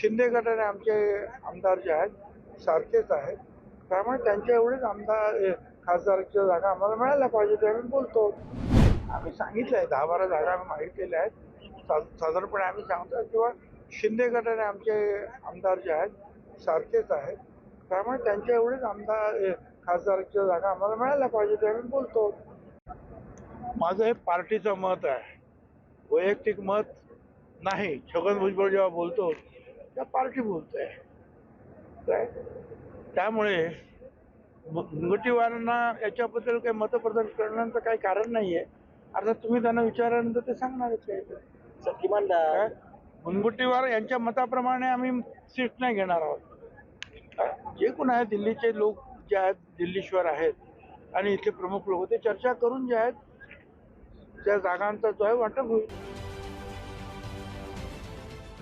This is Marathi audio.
शिंदे गटाने आमचे आमदार जे आहेत सारखेच आहेत. त्यामुळे त्यांच्या एवढेच आमदार ए, खासदारच्या जागा आम्हाला मिळायला पाहिजे ते आम्ही बोलतो. आम्ही सांगितलं आहे दहा बारा जागा आम्ही माहीत केल्या आहेत. सा- साधारणपणे आम्ही सांगतो किंवा शिंदे गटाने आमचे आमदार जे आहेत सारखेच आहेत. त्यामुळे त्यांच्या एवढेच आमदार ए, खासदारच्या जागा आम्हाला मिळायला पाहिजे ते आम्ही बोलतो. माझं हे पार्टीचं मत आहे. वैयक्तिक मत नाही. छगन भुजबळ जेव्हा बोलतो त्या पार्टी बोलतोय. काय? त्यामुळे मुनगटीवारांना याच्याबद्दल काही मतप्रदर्शन करण्याचं काही कारण नाही आहे आता तुम्ही त्यांना विचारल्यानंतर ते सांगणारच काय सर किमान काय? मुनगटीवार यांच्या मताप्रमाणे आम्ही सीट नाही घेणार आहोत? जे कोण आहे दिल्लीचे लोक जे आहेत दिल्लीश्वर आहेत आणि इथले प्रमुख लोक ते चर्चा करून जे आहेत त्या जागांचा जो आहे वाटप होईल.